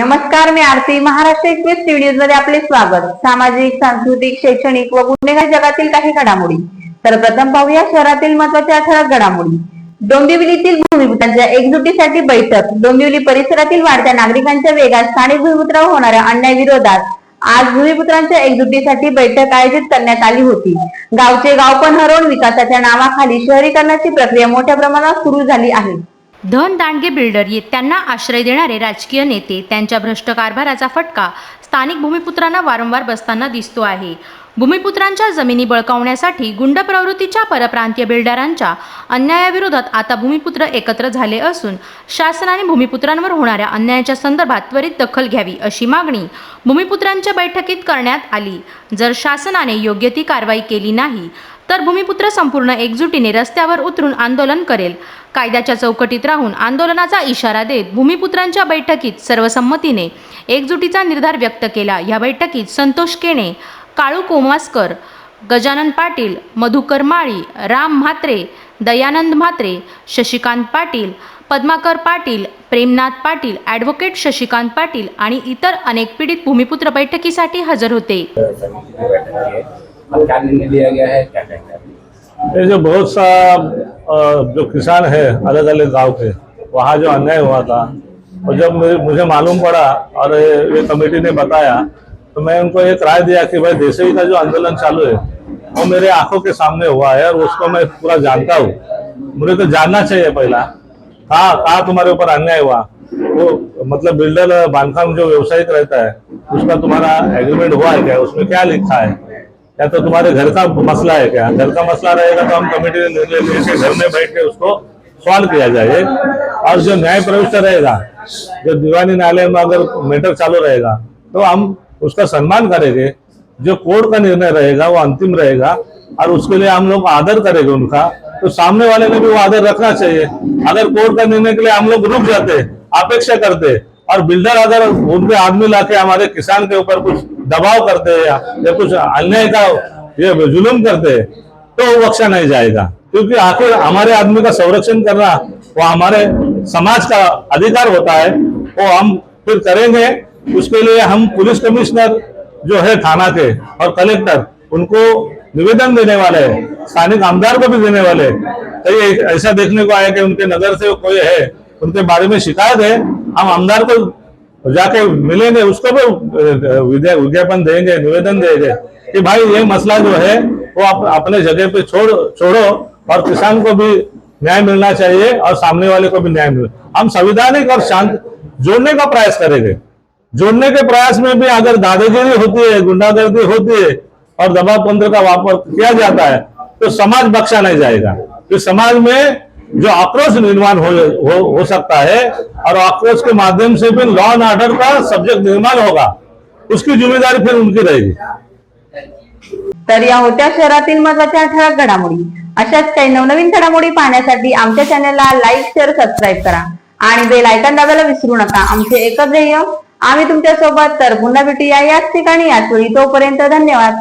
नमस्कार मी आरती महाराष्ट्र एक्सप्रेस न्यूजमध्ये आपले स्वागत. सामाजिक सांस्कृतिक शैक्षणिक व गुन्हेगार जगातील काही घडामोडी. तर प्रथम पाहूया शहरातील महत्त्वाच्या ठळक घडामोडी. डोंबिवलीतील भूमिपुत्रांच्या एकजुटीसाठी बैठक. डोंबिवली परिसरातील वाढत्या नागरिकांच्या वेगात स्थानिक भूमिपुत्रावर होणाऱ्या अन्याय विरोधात आज भूमिपुत्रांच्या एकजुटीसाठी बैठक आयोजित करण्यात आली होती. गावचे गाव पण हरवून विकासाच्या नावाखाली शहरीकरणाची प्रक्रिया मोठ्या प्रमाणात सुरू झाली आहे. धन दांडगे बिल्डर ये त्यांना आश्रय देणारे राजकीय नेते त्यांच्या भ्रष्ट कारभाराचा फटका स्थानिक भूमिपुत्रांना वारंवार बसताना दिसतो आहे. भूमिपुत्रांच्या जमिनी बळकावण्यासाठी गुंड प्रवृत्तीच्या परप्रांतीय बिल्डरांच्या अन्यायाविरोधात आता भूमिपुत्र एकत्र झाले असून शासनाने भूमिपुत्रांवर होणाऱ्या अन्यायाच्या संदर्भात त्वरित दखल घ्यावी अशी मागणी भूमिपुत्रांच्या बैठकीत करण्यात आली. जर शासनाने योग्य ती कारवाई केली नाही तर भूमिपुत्र संपूर्ण एकजुटीने रस्त्यावर उतरून आंदोलन करेल. कायद्याच्या चौकटीत राहून आंदोलनाचा इशारा देत भूमिपुत्रांच्या बैठकीत सर्वसंमतीने एकजुटीचा निर्धार व्यक्त केला. या बैठकीत संतोष केणे काळू कोमासकर गजानन पाटील मधुकर माळी राम म्हात्रे दयानंद म्हात्रे शशिकांत पाटील पद्माकर पाटील प्रेमनाथ पाटील ॲडव्होकेट शशिकांत पाटील आणि इतर अनेक पीडित भूमिपुत्र बैठकीसाठी हजर होते. लिया गया है? ये जो बहुत सा जो किसान है अलग अलग गाँव के, वहाँ जो अन्याय हुआ था, और जब मुझे मालूम पड़ा और ये ये कमेटी ने बताया तो मैं उनको एक राय दिया कि भाई देसई का जो आंदोलन चालू है, वो मेरे आँखों के सामने हुआ है और उसको मैं पूरा जानता हूँ। मुझे तो जानना चाहिए पहला, कहाँ, कहा तुम्हारे ऊपर अन्याय हुआ? वो मतलब बिल्डर बांधकाम जो व्यवसायिक रहता है, उसका तुम्हारा एग्रीमेंट हुआ है क्या? उसमें क्या लिखा है? या तो तुम्हारे घर का मसला है क्या? घर का मसला रहेगा तो हम कमेटी निर्णय लिए कि घर में बैठ के उसको सॉल्व किया जाए। और जो न्याय प्रविष्ट रहेगा, जो दीवानी न्यायालय में अगर मैटर चालू रहेगा तो हम उसका सम्मान करेंगे। जो कोर्ट का निर्णय रहेगा, वो अंतिम रहेगा। और उसके लिए हम लोग आदर करेंगे उनका। तो सामने वाले ने भी वो आदर रखना चाहिए। अगर कोर्ट का निर्णय के लिए हम लोग रुक जाते, अपेक्षा करते, और बिल्डर अगर उनके आदमी लाके हमारे किसान के ऊपर कुछ दबाव करते या, या कुछ अन्याय का ये जुलूम करते हैं तो वो बख्शा नहीं जाएगा। क्योंकि आखिर हमारे आदमी का संरक्षण करना वो हमारे समाज का अधिकार होता है वो हम फिर करेंगे। उसके लिए हम पुलिस कमिश्नर जो है थाना के और कलेक्टर उनको निवेदन देने वाले हैं स्थानिक आमदार को भी देने वाले। हैं कहीं एक- ऐसा देखने को आया कि उनके नगर से कोई है उनके बारे में शिकायत है हम आमदार को जाके मिलेंगे, उसको भी विज्ञापन देंगे, निवेदन देंगे कि भाई ये मसला जो है, वो आप, अपने जगह पे छोड़, छोड़ो और किसान को भी न्याय मिलना चाहिए और सामने वाले को भी न्याय मिले। हम संविधानिक और शांत, जोड़ने का प्रयास करेंगे। जोड़ने के प्रयास में भी अगर दादागिरी होती है, गुंडागर्दी होती है और दबाव तंत्र का वापर किया जाता है तो समाज बख्शा नहीं जाएगा। तो समाज में जो आक्रोश निर्माण हो, हो, हो सकता है और आक्रोश के माध्यम से फिर लॉ एंड ऑर्डर का सब्जेक्ट निर्माण होगा। उसकी जिम्मेदारी फिर उनकी रहेगी। तर या होत्या शहरातील महत्त्वाच्या ठळक घडामोडी अशाच काही नवनवीन घडामोडी पाहण्यासाठी आमच्या चॅनलला लाईक शेअर सबस्क्राईब करा. आणि बेल आयकॉन दाबायला विसरू नका. आमचे एकच ध्येय आम्ही तुमच्यासोबत तर पुन्हा भेटूया याच ठिकाणी. याच वेळी तोपर्यंत धन्यवाद.